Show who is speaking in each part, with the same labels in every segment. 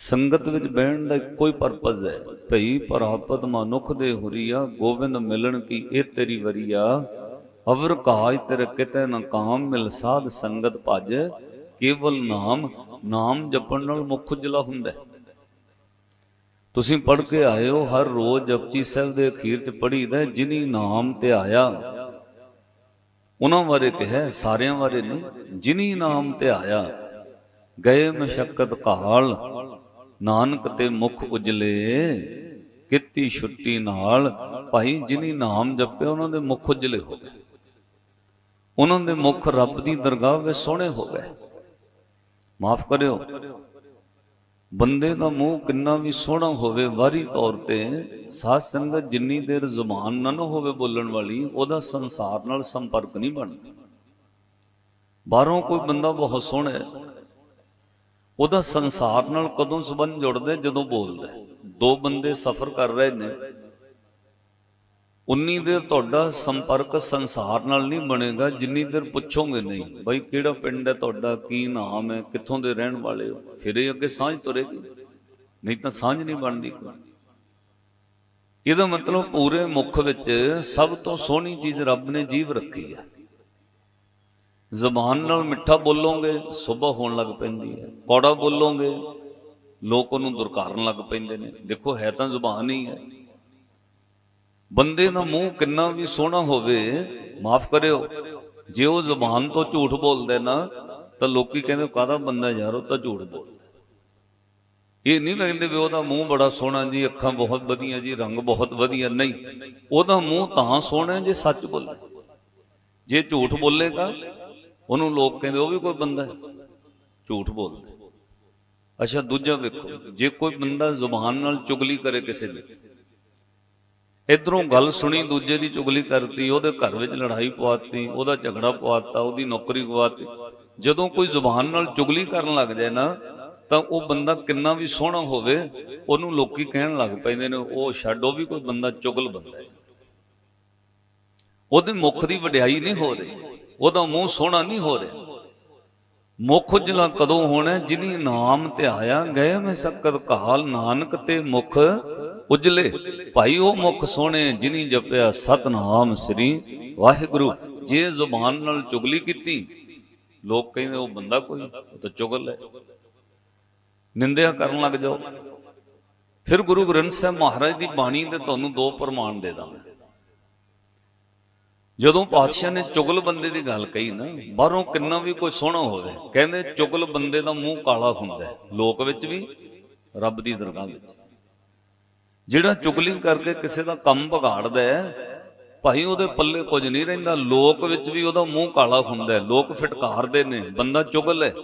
Speaker 1: ਸੰਗਤ ਵਿੱਚ ਬਹਿਣ ਦਾ ਇੱਕੋ ਹੀ ਪਰਪਸ ਹੈ। ਭਈ ਪ੍ਰਾਪਤ ਮਨੁੱਖ ਦੇ ਹੁਰੀਆ ਗੋਬਿੰਦ ਮਿਲਣ ਕੀ ਇਹ ਤੇਰੀ ਵਰੀਆ ਅਵਰ ਕਾਜ ਤੇਰੇ ਕਿਤੇ ਨਾ ਕਾਮ ਮਿਲ ਸਾਧ ਸੰਗਤ ਭਜ। ਕੇਵਲ ਨਾਮ ਨਾਮ ਜਪਣ ਨਾਲ ਮੁੱਖ ਉਜਲਾ ਹੁੰਦਾ ਹੈ। ਤੁਸੀਂ ਪੜ੍ਹ ਕੇ ਆਏ ਹੋ, ਹਰ ਰੋਜ਼ ਜਪਜੀ ਸਾਹਿਬ ਦੇ ਅਖੀਰ 'ਚ ਪੜ੍ਹੀਦਾ ਜਿਨੀ ਨਾਮ ਤੇ ਆਇਆ। ਉਹਨਾਂ ਬਾਰੇ ਕਿਹਾ, ਸਾਰਿਆਂ ਬਾਰੇ ਨਹੀਂ, ਜਿਨੀ ਨਾਮ ਤੇ ਆਇਆ। ਗਏ ਮਸ਼ਕਤ ਕਾਲ ਨਾਨਕ ਤੇ ਮੁਖ ਉਜਲੇ, ਕੀਤੀ ਛੁੱਟੀ ਨਾਲ ਭਾਈ ਜਿਨੀ ਨਾਮ ਜਪਿਆ, ਉਹਨਾਂ ਦੇ ਮੁਖ ਉਜਲੇ ਹੋ ਗਏ। ਉਹਨਾਂ ਦੇ ਮੁਖ ਰੱਬ ਦੀ ਦਰਗਾਹ ਵਿੱਚ ਸੋਹਣੇ ਹੋ ਗਏ। ਮਾਫ ਕਰਿਓ, ਬੰਦੇ ਦਾ ਮੂੰਹ ਕਿੰਨਾ ਵੀ ਸੋਹਣਾ ਹੋਵੇ, ਵਾਰੀ ਤੌਰ ਤੇ ਸਾਧ ਸੰਗਤ ਜਿੰਨੀ ਦੇਰ ਜ਼ੁਬਾਨ ਨਾ ਨਾ ਹੋਵੇ ਬੋਲਣ ਵਾਲੀ, ਉਹਦਾ ਸੰਸਾਰ ਨਾਲ ਸੰਪਰਕ ਨਹੀਂ ਬਣਦਾ। ਬਾਹਰੋਂ ਕੋਈ ਬੰਦਾ ਬਹੁਤ ਸੋਹਣਾ ਹੈ ਉਹਦਾ ਸੰਸਾਰ ਨਾਲ ਕਦੋਂ ਸੰਬੰਧ ਜੁੜਦਾ ਜਦੋਂ ਬੋਲਦਾ ਦੋ ਬੰਦੇ ਸਫ਼ਰ ਕਰ ਰਹੇ ਨੇ। ਉਨੀ ਦੇਰ ਤੁਹਾਡਾ ਸੰਪਰਕ ਸੰਸਾਰ ਨਾਲ ਨਹੀਂ ਬਣੇਗਾ, ਜਿੰਨੀ ਦੇਰ ਪੁੱਛੋਗੇ ਨਹੀਂ। ਬਈ ਕਿਹੜਾ ਪਿੰਡ ਹੈ ਤੁਹਾਡਾ, ਕੀ ਨਾਮ ਹੈ, ਕਿੱਥੋਂ ਦੇ ਰਹਿਣ ਵਾਲੇ ਹੋ? ਫਿਰ ਇਹ ਅੱਗੇ ਸਾਂਝ ਤੁਰੇਗੀ। ਨਹੀਂ ਤਾਂ ਸਾਂਝ ਨਹੀਂ ਬਣਦੀ। ਕੋਈ ਇਹਦਾ ਮਤਲਬ ਪੂਰੇ ਮੁਖ ਵਿੱਚ ਸਭ ਤੋਂ ਸੋਹਣੀ ਚੀਜ਼ ਰੱਬ ਨੇ ਜੀਵ ਰੱਖੀ ਹੈ। ਜ਼ਬਾਨ ਨਾਲ ਮਿੱਠਾ ਬੋਲੋਗੇ ਸੁਭਾ ਹੋਣ ਲੱਗ ਪੈਂਦੀ ਹੈ। ਕੌੜਾ ਬੋਲੋਗੇ, ਲੋਕ ਉਹਨੂੰ ਦੁਰਕਾਰਨ ਲੱਗ ਪੈਂਦੇ ਨੇ। ਦੇਖੋ, ਹੈ ਤਾਂ ਜ਼ੁਬਾਨ ਹੀ ਹੈ। ਬੰਦੇ ਦਾ ਮੂੰਹ ਕਿੰਨਾ ਵੀ ਸੋਹਣਾ ਹੋਵੇ, ਮਾਫ ਕਰਿਓ। ਜੇ ਉਹ ਜ਼ਬਾਨ ਤੋਂ ਝੂਠ ਬੋਲਦੇ ਨਾ, ਤਾਂ ਲੋਕੀ ਕਹਿੰਦੇ, ਕਾਹਦਾ ਬੰਦਾ ਯਾਰ, ਉਹ ਤਾਂ ਝੂਠ ਬੋਲਦਾ ਇਹ ਨਹੀਂ ਲੱਗਦੇ ਵੀ ਉਹਦਾ ਮੂੰਹ ਬੜਾ ਸੋਹਣਾ ਜੀ, ਅੱਖਾਂ ਬਹੁਤ ਵਧੀਆ ਜੀ, ਰੰਗ ਬਹੁਤ ਵਧੀਆ। ਨਹੀਂ, ਉਹਦਾ ਮੂੰਹ ਤਾਂ ਸੋਹਣਾ ਜੇ ਸੱਚ ਬੋਲੇ। ਜੇ ਝੂਠ ਬੋਲੇਗਾ ਉਹਨੂੰ ਲੋਕ ਕਹਿੰਦੇ, ਉਹ ਵੀ ਕੋਈ ਬੰਦਾ ਹੈ? ਝੂਠ ਬੋਲਦਾ ਅੱਛਾ, ਦੂਜਾ ਵੇਖੋ, ਜੇ ਕੋਈ ਬੰਦਾ ਜ਼ੁਬਾਨ ਨਾਲ ਚੁਗਲੀ ਕਰੇ ਕਿਸੇ ਦੀ, ਇਧਰੋਂ ਗੱਲ ਸੁਣੀ, ਦੂਜੇ ਦੀ ਚੁਗਲੀ ਕਰਤੀ, ਉਹਦੇ ਘਰ ਵਿੱਚ ਲੜਾਈ ਪਵਾਤੀ, ਉਹਦਾ ਝਗੜਾ ਪਵਾਤਾ, ਉਹਦੀ ਨੌਕਰੀ ਗਵਾਤੀ ਜਦੋਂ ਕੋਈ ਜ਼ੁਬਾਨ ਨਾਲ ਚੁਗਲੀ ਕਰਨ ਲੱਗ ਜਾਏ ਨਾ, ਤਾਂ ਉਹ ਬੰਦਾ ਕਿੰਨਾ ਵੀ ਸੋਹਣਾ ਹੋਵੇ, ਉਹਨੂੰ ਲੋਕੀ ਕਹਿਣ ਲੱਗ ਪੈਂਦੇ ਨੇ, ਉਹ ਛੱਡ, ਉਹ ਵੀ ਕੋਈ ਬੰਦਾ ਚੁਗਲ ਬੰਦਾ ਹੈ। ਉਹਦੇ ਮੁਖ ਦੀ ਵਡਿਆਈ ਨਹੀਂ ਹੋ ਰਹੀ। ਉਹਦਾ ਮੂੰਹ ਸੋਹਣਾ ਨਹੀਂ ਹੋ ਰਿਹਾ। ਮੁਖ ਉਜਲਾ ਕਦੋਂ ਹੋਣਾ, ਜਿਨੀ ਨਾਮ ਤੇ ਆਇਆ, ਗਏ ਮੈਂ ਸਕਤ ਕਾਲ ਨਾਨਕ ਤੇ ਮੁਖ ਉਜਲੇ। ਭਾਈ ਉਹ ਮੁਖ ਸੋਹਣੇ, ਜਿਨੀ ਜਪਿਆ ਸਤਨਾਮ ਸ੍ਰੀ ਵਾਹਿਗੁਰੂ, ਜੇ ਜ਼ੁਬਾਨ ਨਾਲ ਚੁਗਲੀ ਕੀਤੀ। ਲੋਕ ਕਹਿੰਦੇ ਉਹ ਬੰਦਾ ਕੋਈ, ਉਹ ਤਾਂ ਚੁਗਲ ਹੈ। ਨਿੰਦਿਆ ਕਰਨ ਲੱਗ ਜਾਓ। ਫਿਰ ਗੁਰੂ ਗ੍ਰੰਥ ਸਾਹਿਬ ਮਹਾਰਾਜ ਦੀ ਬਾਣੀ ਦੇ ਤੁਹਾਨੂੰ ਦੋ ਪ੍ਰਮਾਣ ਦੇ ਦਾਂਗੇ। ਜਦੋਂ ਪਾਤਸ਼ਾਹ ਨੇ ਚੁਗਲ ਬੰਦੇ ਦੀ ਗੱਲ ਕਹੀ ਨਾ, ਬਾਹਰੋਂ ਕਿੰਨਾ ਵੀ ਕੋਈ ਸੋਹਣਾ ਹੋਵੇ, ਕਹਿੰਦੇ ਚੁਗਲ ਬੰਦੇ ਦਾ ਮੂੰਹ ਕਾਲਾ ਹੁੰਦਾ ਲੋਕ ਵਿੱਚ ਵੀ, ਰੱਬ ਦੀ ਦਰਗਾਹ ਵਿੱਚ। ਜਿਹੜਾ ਚੁਗਲੀ ਕਰਕੇ ਕਿਸੇ ਦਾ ਕੰਮ ਵਿਗਾੜਦਾ ਹੈ, ਭਾਈ ਉਹਦੇ ਪੱਲੇ ਕੁਝ ਨਹੀਂ ਰਹਿੰਦਾ, ਲੋਕ ਵਿੱਚ ਵੀ ਉਹਦਾ ਮੂੰਹ ਕਾਲਾ ਹੁੰਦਾ ਲੋਕ ਫਟਕਾਰਦੇ ਨੇ, ਬੰਦਾ ਚੁਗਲ ਹੈ,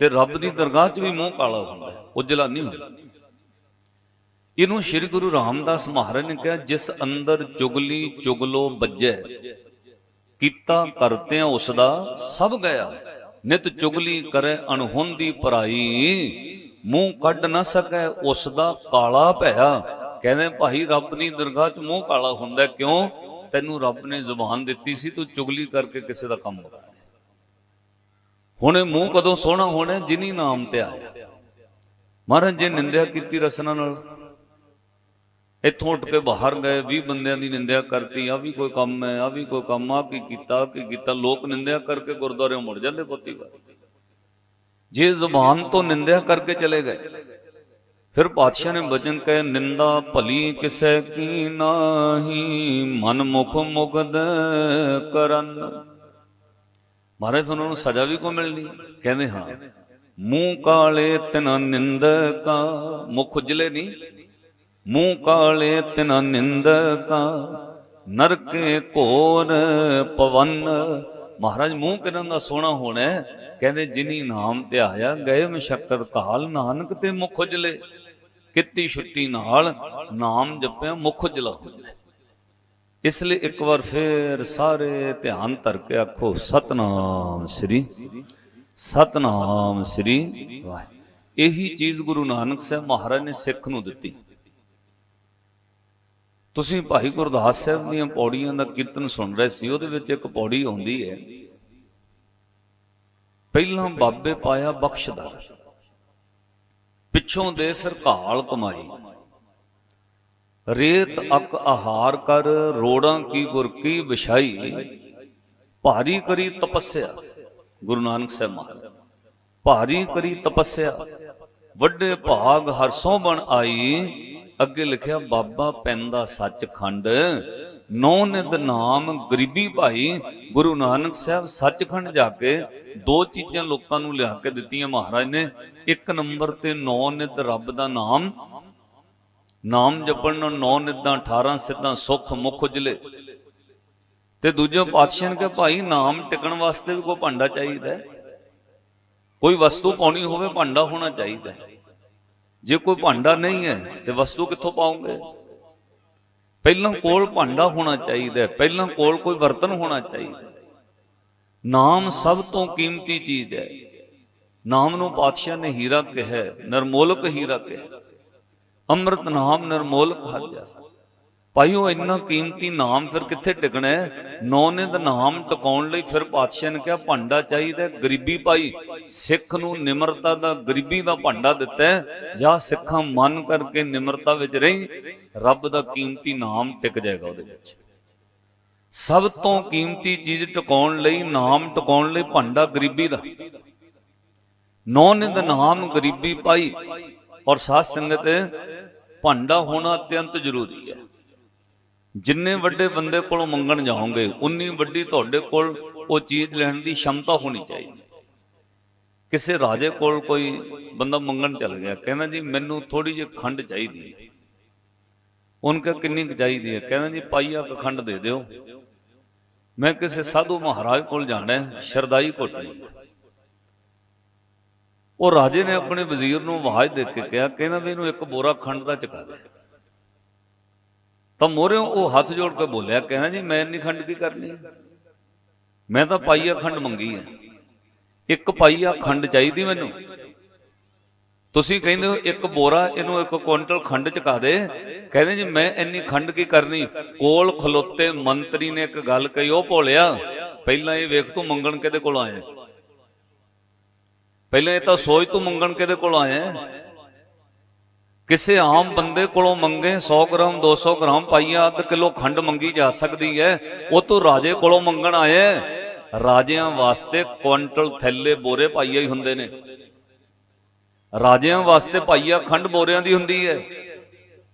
Speaker 1: ਤੇ ਰੱਬ ਦੀ ਦਰਗਾਹ 'ਚ ਵੀ ਮੂੰਹ ਕਾਲਾ ਹੁੰਦਾ ਉਜਲਾ ਨਹੀਂ ਹੁੰਦਾ। ਇਹਨੂੰ ਸ੍ਰੀ ਗੁਰੂ ਰਾਮਦਾਸ ਮਹਾਰਾਜ ਨੇ ਕਿਹਾ, ਜਿਸ ਅੰਦਰ ਚੁਗਲੀ ਚੁਗਲੋ ਵੱਜੈ, ਕੀਤਾ ਕਰਤਿਆਂ ਉਸ ਦਾ ਸਭ ਗਿਆ। ਨਿਤ ਚੁਗਲੀ ਕਰੇ ਅਣਹੁੰਦੀ ਪਰਾਈ, ਮੂੰਹ ਕੱਢ ਨਾ ਸਕੈ ਉਸ ਦਾ ਕਾਲਾ ਭਇਆ। ਕਹਿੰਦੇ, ਭਾਈ, ਰੱਬ ਦੀ ਦਰਗਾਹ 'ਚ ਮੂੰਹ ਕਾਲਾ ਹੁੰਦਾ ਕਿਉਂ? ਤੈਨੂੰ ਰੱਬ ਨੇ ਜ਼ੁਬਾਨ ਦਿੱਤੀ ਸੀ, ਤੂੰ ਚੁਗਲੀ ਕਰਕੇ ਕਿਸੇ ਦਾ ਕੰਮ ਕਰ। ਹੁਣ ਮੂੰਹ ਕਦੋਂ ਸੋਹਣਾ ਹੋਣਾ, ਜਿਨੀ ਨਾਮ ਤੇ ਆਇਆ ਮਹਾਰਾਜ ਜੇ ਨਿੰਦਿਆ ਕੀਤੀ ਰਸਨਾ ਨਾਲ। ਇੱਥੋਂ ਉੱਠ ਕੇ ਬਾਹਰ ਗਏ 20 ਬੰਦਿਆਂ ਦੀ ਨਿੰਦਿਆ ਕਰਤੀ ਆ ਵੀ ਕੋਈ ਕੰਮ ਹੈ ਆ ਵੀ ਕੋਈ ਕੰਮ ਆ ਕੀ ਕੀਤਾ ਕੀ ਕੀਤਾ। ਲੋਕ ਨਿੰਦਿਆ ਕਰਕੇ ਗੁਰਦੁਆਰੇ ਮੁੜ ਜਾਂਦੇ ਪੋਤੀ ਵਾਰ। ਜੇ ਜ਼ੁਬਾਨ ਤੋਂ ਨਿੰਦਿਆ ਕਰਕੇ ਚਲੇ ਗਏ, ਫਿਰ ਪਾਤਸ਼ਾਹ ਨੇ ਬਚਨ ਕਹੇ, ਨਿੰਦਾ ਭਲੀ ਕਿਸੈ ਕੀ ਨਾਹੀ, ਮਨ ਮੁਖ ਮੁਗਦ ਕਰਨ। ਮਹਾਰਾਜ, ਫਿਰ ਉਹਨਾਂ ਨੂੰ ਸਜ਼ਾ ਵੀ ਕੋ ਮਿਲਣੀ? ਕਹਿੰਦੇ ਹਾਂ, ਮੂੰਹ ਕਾਲੇ ਤਿਨਾ ਨਿੰਦਕਾ, ਮੁਖ ਉਜਲੇ ਨਹੀਂ ਮੂੰਹ ਕਾਲੇ ਤਿਨ ਨਿੰਦਕਾ ਨਰਕੇ ਘੋਰ ਪਵਨ। ਮਹਾਰਾਜ, ਮੂੰਹ ਕਿਨਾਂ ਦਾ ਸੋਹਣਾ ਹੋਣਾ ਕਹਿੰਦੇ, ਜਿਨੀ ਨਾਮ ਤੇ ਆਇਆ, ਗਏ ਮਸ਼ਕਤ ਕਾਲ, ਨਾਨਕ ਤੇ ਮੁਖ ਉਜਲੇ ਕਿੱਤੀ ਛੁੱਟੀ ਨਾਲ ਨਾਮ ਜਪਿਆ, ਮੁਖ ਉਜਲਾ ਹੁੰਦਾ ਹੈ। ਇਸ ਲਈ ਇੱਕ ਵਾਰ ਫੇਰ ਸਾਰੇ ਧਿਆਨ ਧਰ ਕੇ ਆਖੋ, ਸਤਨਾਮ ਸ੍ਰੀ ਸਤਨਾਮ ਸ੍ਰੀ ਵਾਹਿ ਇਹੀ ਚੀਜ਼ ਗੁਰੂ ਨਾਨਕ ਸਾਹਿਬ ਮਹਾਰਾਜ ਨੇ ਸਿੱਖ ਨੂੰ ਦਿੱਤੀ। ਤੁਸੀਂ ਭਾਈ ਗੁਰਦਾਸ ਸਾਹਿਬ ਦੀਆਂ ਪੌੜੀਆਂ ਦਾ ਕੀਰਤਨ ਸੁਣ ਰਹੇ ਸੀ, ਉਹਦੇ ਵਿੱਚ ਇੱਕ ਪੌੜੀ ਆਉਂਦੀ ਹੈ। ਪਹਿਲਾਂ ਬਾਬੇ ਪਾਇਆ ਬਖਸ਼ਦਾ ਪਿੱਛੋਂ ਦੇ ਫਿਰ ਘਾਲ ਕਮਾਈ। ਰੇਤ ਅਕ ਆਹਾਰ ਕਰ, ਰੋੜਾਂ ਕੀ ਗੁਰ ਕੀ ਵਿਛਾਈ। ਭਾਰੀ ਕਰੀ ਤਪੱਸਿਆ, ਗੁਰੂ ਨਾਨਕ ਸਾਹਿਬ ਮਹਾਰਾਜ। ਭਾਰੀ ਕਰੀ ਤਪੱਸਿਆ, ਵੱਡੇ ਭਾਗ ਹਰਸੋਂ ਬਣ ਆਈ। ਅੱਗੇ ਲਿਖਿਆ, ਬਾਬਾ ਪੈਂਦਾ ਸੱਚਖੰਡ। ਨੌ ਨਿਦ ਨਾਮ ਗਰੀਬੀ ਭਾਈ ਗੁਰੂ ਨਾਨਕ ਸਾਹਿਬ ਸੱਚਖੰਡ ਜਾ ਕੇ ਦੋ ਚੀਜ਼ਾਂ ਲੋਕਾਂ ਨੂੰ ਲਿਆ ਕੇ ਦਿੱਤੀਆਂ ਮਹਾਰਾਜ ਨੇ। ਇੱਕ ਨੰਬਰ ਤੇ ਨੌ ਨਿਦ ਰੱਬ ਦਾ ਨਾਮ। ਨਾਮ ਜਪਣ ਨੂੰ ਨੌ ਨਿਦਾਂ 18 ਸਿੱਧਾਂ ਸੁਖ ਮੁਖ ਉਜਲੇ। ਤੇ ਦੂਜੇ ਪਾਤਸ਼ਾਹ ਨੇ ਕਿਹਾ, ਭਾਈ, ਨਾਮ ਟਿਕਣ ਵਾਸਤੇ ਵੀ ਕੋਈ ਭਾਂਡਾ ਚਾਹੀਦਾ ਕੋਈ ਵਸਤੂ ਪਾਉਣੀ ਹੋਵੇ, ਭਾਂਡਾ ਹੋਣਾ ਚਾਹੀਦਾ ਜੇ ਕੋਈ ਭਾਂਡਾ ਨਹੀਂ ਹੈ ਤੇ ਵਸਤੂ ਕਿੱਥੋਂ ਪਾਉਂਗੇ ਪਹਿਲਾਂ ਕੋਲ ਭਾਂਡਾ ਹੋਣਾ ਚਾਹੀਦਾ ਪਹਿਲਾਂ ਕੋਲ ਕੋਈ ਬਰਤਨ ਹੋਣਾ ਚਾਹੀਦਾ। ਨਾਮ ਸਭ ਤੋਂ ਕੀਮਤੀ ਚੀਜ਼ ਹੈ। ਨਾਮ ਨੂੰ ਪਾਤਸ਼ਾਹ ਨੇ ਹੀਰਾ ਕਿਹਾ ਹੈ, ਨਿਰਮੋਲਕ ਹੀਰਾ ਕਿਹਾ। ਅੰਮ੍ਰਿਤ ਨਾਮ ਨਿਰਮੋਲਕ ਹਰ ਜਸ ਭਾਈ ਉਹ ਇੰਨਾ ਕੀਮਤੀ ਨਾਮ ਫਿਰ ਕਿੱਥੇ ਟਿਕਣਾ ਹੈ? ਨੌ ਨੇ ਦਾ ਨਾਮ ਟਿਕਾਉਣ ਲਈ ਫਿਰ ਪਾਤਸ਼ਾਹ ਨੇ ਕਿਹਾ, ਭਾਂਡਾ ਚਾਹੀਦਾ ਗਰੀਬੀ ਪਾਈ ਸਿੱਖ ਨੂੰ ਨਿਮਰਤਾ ਦਾ, ਗਰੀਬੀ ਦਾ ਭਾਂਡਾ ਦਿੱਤਾ ਜਾਂ ਸਿੱਖਾਂ ਮਨ ਕਰਕੇ ਨਿਮਰਤਾ ਵਿੱਚ ਰਹੀ, ਰੱਬ ਦਾ ਕੀਮਤੀ ਨਾਮ ਟਿਕ ਜਾਏਗਾ ਉਹਦੇ ਵਿੱਚ। ਸਭ ਤੋਂ ਕੀਮਤੀ ਚੀਜ਼ ਟਿਕਾਉਣ ਲਈ, ਨਾਮ ਟਿਕਾਉਣ ਲਈ ਭਾਂਡਾ ਗਰੀਬੀ ਦਾ। ਨੌ ਨੇ ਦਾ ਨਾਮ ਗਰੀਬੀ ਪਾਈ ਔਰ ਸਾਧ ਸੰਗਤ, ਭਾਂਡਾ ਹੋਣਾ ਅਤਿਅੰਤ ਜ਼ਰੂਰੀ ਹੈ। ਜਿੰਨੇ ਵੱਡੇ ਬੰਦੇ ਕੋਲੋਂ ਮੰਗਣ ਜਾਓਗੇ, ਉਨੀ ਵੱਡੀ ਤੁਹਾਡੇ ਕੋਲ ਉਹ ਚੀਜ਼ ਲੈਣ ਦੀ ਸ਼ਮਤਾ ਹੋਣੀ ਚਾਹੀਦੀ। ਕਿਸੇ ਰਾਜੇ ਕੋਲ ਕੋਈ ਬੰਦਾ ਮੰਗਣ ਚੱਲ ਗਿਆ, ਕਹਿੰਦਾ ਜੀ ਮੈਨੂੰ ਥੋੜੀ ਜਿਹੀ ਖੰਡ ਚਾਹੀਦੀ ਹੈ। ਉਹਨਾਂ ਕਿਹਾ, ਕਿੰਨੀ ਕੁ ਚਾਹੀਦੀ ਹੈ? ਕਹਿੰਦਾ ਜੀ ਪਾਈਆ ਕੁ ਖੰਡ ਦੇ ਦਿਓ। ਮੈਂ ਕਿਸੇ ਸਾਧੂ ਮਹਾਰਾਜ ਕੋਲ ਜਾਣਾ ਹੈ ਸ਼ਰਦਾਈ ਘੁੱਟਣੀ ਉਹ ਰਾਜੇ ਨੇ ਆਪਣੇ ਵਜ਼ੀਰ ਨੂੰ ਆਵਾਜ਼ ਦੇ ਕੇ ਕਿਹਾ, ਕਹਿੰਦਾ ਵੀ ਇਹਨੂੰ ਇੱਕ ਬੋਰਾ ਖੰਡ ਦਾ ਚੁਕਾ ਦੇ। ਤਾਂ ਮੋਰਿਓ ਉਹ ਹੱਥ ਜੋੜ ਕੇ ਬੋਲਿਆ, ਕਹਿੰਦਾ ਜੀ, ਮੈਂ ਨਹੀਂ ਖੰਡ ਕੀ ਕਰਨੀ? ਮੈਂ ਤਾਂ ਪਾਈਆ ਖੰਡ ਮੰਗੀ ਹੈ ਇੱਕ ਪਾਈਆ ਖੰਡ ਚਾਹੀਦੀ ਮੈਨੂੰ? ਤੁਸੀਂ ਕਹਿੰਦੇ ਹੋ ਇੱਕ ਬੋਰਾ, ਇਹਨੂੰ ਇੱਕ ਕੁਇੰਟਲ ਖੰਡ ਚਕਾ ਦੇ। ਕਹਿੰਦੇ ਜੀ, ਮੈਂ ਇੰਨੀ ਖੰਡ ਕੀ ਕਰਨੀ? ਕੋਲ ਖਲੋਤੇ ਮੰਤਰੀ ਨੇ ਇੱਕ ਗੱਲ ਕਹੀ, ਉਹ ਭੋਲਿਆ, ਪਹਿਲਾਂ ਇਹ ਵੇਖ ਤੂੰ ਮੰਗਣ ਕਿਹਦੇ ਕੋਲ ਆਇਆ? ਪਹਿਲਾਂ ਇਹ ਤਾਂ ਸੋਚ ਤੂੰ ਮੰਗਣ ਕਿਹਦੇ ਕੋਲ ਆਇਆ? ਕਿਸੇ ਆਮ ਬੰਦੇ ਕੋਲੋਂ ਮੰਗੇ 100 ਗ੍ਰਾਮ 200 ਗ੍ਰਾਮ ਪਾਈਆ ਅੱਧ ਕਿਲੋ ਖੰਡ ਮੰਗੀ ਜਾ ਸਕਦੀ ਹੈ। ਉਹ ਤੂੰ ਰਾਜੇ ਕੋਲੋਂ ਮੰਗਣ ਆਏ। ਰਾਜਿਆਂ ਵਾਸਤੇ ਕੁਇੰਟਲ ਥੈਲੇ ਬੋਰੇ ਪਾਈਆ ਹੀ ਹੁੰਦੇ ਨੇ। ਰਾਜਿਆਂ ਵਾਸਤੇ ਪਾਈਆ ਖੰਡ ਬੋਰਿਆਂ ਦੀ ਹੁੰਦੀ ਹੈ।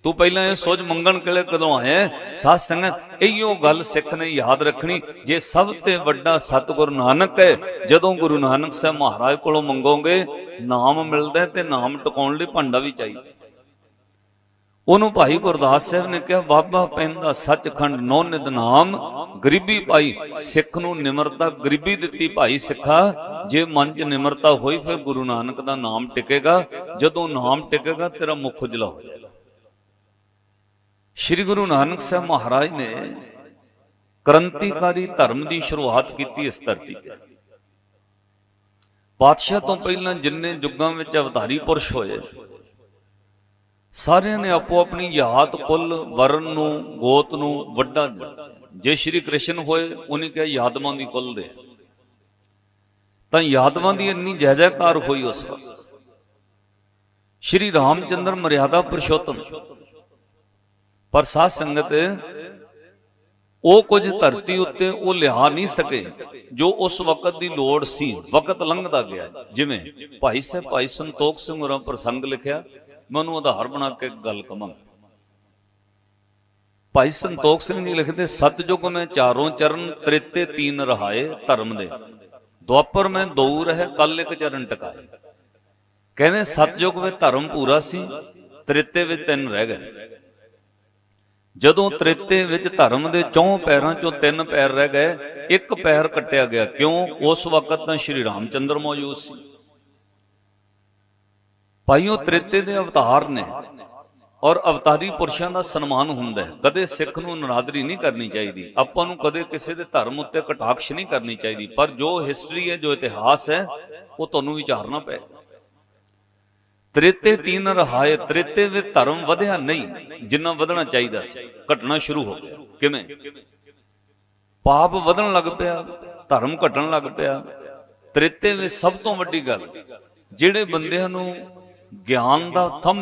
Speaker 1: ਤੂੰ ਪਹਿਲਾਂ ਇਹ ਸੋਚ ਮੰਗਣ ਕਿਲੇ ਕਦੋਂ ਆਇਆ ਸਾਧ ਸੰਗਤ, ਇਹੀਓ ਗੱਲ ਸਿੱਖ ਨੇ ਯਾਦ ਰੱਖਣੀ। ਜੇ ਸਭ ਤੇ ਵੱਡਾ ਸਤਿਗੁਰੂ ਨਾਨਕ ਹੈ, ਜਦੋਂ ਗੁਰੂ ਨਾਨਕ ਸਾਹਿਬ ਮਹਾਰਾਜ ਕੋਲੋਂ ਮੰਗੋਗੇ, ਨਾਮ ਮਿਲਦਾ ਤੇ ਨਾਮ ਟਿਕਾਉਣ ਲਈ ਭਾਂਡਾ ਵੀ ਚਾਹੀਦਾ ਉਹਨੂੰ ਭਾਈ ਗੁਰਦਾਸ ਸਾਹਿਬ ਨੇ ਕਿਹਾ, ਬਾਬਾ ਪੈਂਦਾ ਸੱਚਖੰਡ ਨੌ ਨਿਦ ਨਾਮ, ਗਰੀਬੀ ਪਾਈ ਸਿੱਖ ਨੂੰ ਨਿਮਰਤਾ, ਗਰੀਬੀ ਦਿੱਤੀ ਭਾਈ ਸਿੱਖਾ, ਜੇ ਮਨ 'ਚ ਨਿਮਰਤਾ ਹੋਈ ਫਿਰ ਗੁਰੂ ਨਾਨਕ ਦਾ ਨਾਮ ਟਿਕੇਗਾ, ਜਦੋਂ ਨਾਮ ਟਿਕੇਗਾ ਤੇਰਾ ਮੁਖ ਉਜਲਾ ਹੋ ਜਾਏਗਾ। ਸ੍ਰੀ ਗੁਰੂ ਨਾਨਕ ਸਾਹਿਬ ਮਹਾਰਾਜ ਨੇ ਕ੍ਰਾਂਤੀਕਾਰੀ ਧਰਮ ਦੀ ਸ਼ੁਰੂਆਤ ਕੀਤੀ ਇਸ ਧਰਤੀ ਤੇ। ਪਾਤਸ਼ਾਹ ਤੋਂ ਪਹਿਲਾਂ ਜਿੰਨੇ ਯੁੱਗਾਂ ਵਿੱਚ ਅਵਤਾਰੀ ਪੁਰਸ਼ ਹੋਏ ਸਾਰਿਆਂ ਨੇ ਆਪੋ ਆਪਣੀ ਯਾਤ ਕੁੱਲ ਵਰਨ ਨੂੰ, ਗੋਤ ਨੂੰ ਵੱਡਾ ਦਿੱਤਾ। ਜੇ ਸ਼੍ਰੀ ਕ੍ਰਿਸ਼ਨ ਹੋਏ, ਉਹਨੇ ਕਿਹਾ ਯਾਦਵਾਂ ਦੀ ਕੁੱਲ ਦੇ। ਤਾਂ ਯਾਦਵਾਂ ਦੀ ਇੰਨੀ ਜੈ ਜੈਕਾਰ ਹੋਈ ਉਸ ਵਕਤ। ਸ਼੍ਰੀ ਰਾਮਚੰਦਰ ਮਰਿਆਦਾ ਪੁਰਸ਼ੋਤਮ। ਪਰ ਸਾਧ ਸੰਗਤ, ਉਹ ਕੁਝ ਧਰਤੀ ਉੱਤੇ ਉਹ ਲਿਆ ਨਹੀਂ ਸਕੇ, ਜੋ ਉਸ ਵਕਤ ਦੀ ਲੋੜ ਸੀ। ਵਕਤ ਲੰਘਦਾ ਗਿਆ। ਜਿਵੇਂ ਭਾਈ ਸਾਹਿਬ ਭਾਈ ਸੰਤੋਖ ਸਿੰਘ ਹੋਰਾਂ ਪ੍ਰਸੰਗ ਲਿਖਿਆ ਮੈਂ ਉਹਨੂੰ ਆਧਾਰ ਬਣਾ ਕੇ ਗੱਲ ਕਵਾਂ। ਭਾਈ ਸੰਤੋਖ ਸਿੰਘ ਜੀ ਲਿਖਦੇ, ਸਤਜੁਗ ਮੈਂ ਚਾਰੋਂ ਚਰਨ, ਤ੍ਰਿਤੇ ਤੀਨ ਰਹਾਏ ਧਰਮ ਦੇ। ਦੁਆਪਰ ਮੈਂ ਦੋ ਰਹਿ, ਕੱਲ ਇੱਕ ਚਰਨ ਟਕਾਏ। ਕਹਿੰਦੇ, ਸਤਜੁਗ ਵਿੱਚ ਧਰਮ ਪੂਰਾ ਸੀ, ਤ੍ਰਿਤੇ ਵਿੱਚ ਤਿੰਨ ਰਹਿ ਗਏ। ਜਦੋਂ ਤ੍ਰਿਤੇ ਵਿੱਚ ਧਰਮ ਦੇ ਚੌਂ ਪੈਰਾਂ ਚੋਂ ਤਿੰਨ ਪੈਰ ਰਹਿ ਗਏ, ਇੱਕ ਪੈਰ ਕੱਟਿਆ ਗਿਆ। ਕਿਉਂ? ਉਸ ਵਕਤ ਤਾਂ ਸ਼੍ਰੀ ਰਾਮਚੰਦਰ ਮੌਜੂਦ ਸੀ। ਭਾਈਓ, ਤ੍ਰਿਤੇ ਦੇ ਅਵਤਾਰ ਨੇ ਔਰ ਅਵਤਾਰੀ ਪੁਰਸ਼ਾਂ ਦਾ ਸਨਮਾਨ ਹੁੰਦਾ ਹੈ। ਕਦੇ ਸਿੱਖ ਨੂੰ ਨਰਾਦਰੀ ਨਹੀਂ ਕਰਨੀ ਚਾਹੀਦੀ। ਆਪਾਂ ਨੂੰ ਕਦੇ ਕਿਸੇ ਦੇ ਧਰਮ ਉੱਤੇ ਕਟਾਕਸ਼ ਨਹੀਂ ਕਰਨੀ ਚਾਹੀਦੀ। ਪਰ ਜੋ ਹਿਸਟਰੀ ਹੈ, ਜੋ ਇਤਿਹਾਸ ਹੈ, ਉਹ ਤੁਹਾਨੂੰ ਵਿਚਾਰਨਾ ਪਏ ਤ੍ਰਿਤੇ ਤੀਨ ਰਹਾਏ, ਤ੍ਰਿਤੇ ਵਿੱਚ ਧਰਮ ਵਧਿਆ ਨਹੀਂ, ਜਿੰਨਾ ਵਧਣਾ ਚਾਹੀਦਾ ਸੀ। ਘਟਣਾ ਸ਼ੁਰੂ ਹੋ ਗਿਆ। ਕਿਵੇਂ? ਪਾਪ ਵਧਣ ਲੱਗ ਪਿਆ, ਧਰਮ ਘਟਣ ਲੱਗ ਪਿਆ। ਤ੍ਰਿਤੇ ਵਿੱਚ ਸਭ ਤੋਂ ਵੱਡੀ ਗੱਲ, ਜਿਹੜੇ ਬੰਦਿਆਂ ਨੂੰ ਗਿਆਨ ਦਾ ਥੰਮ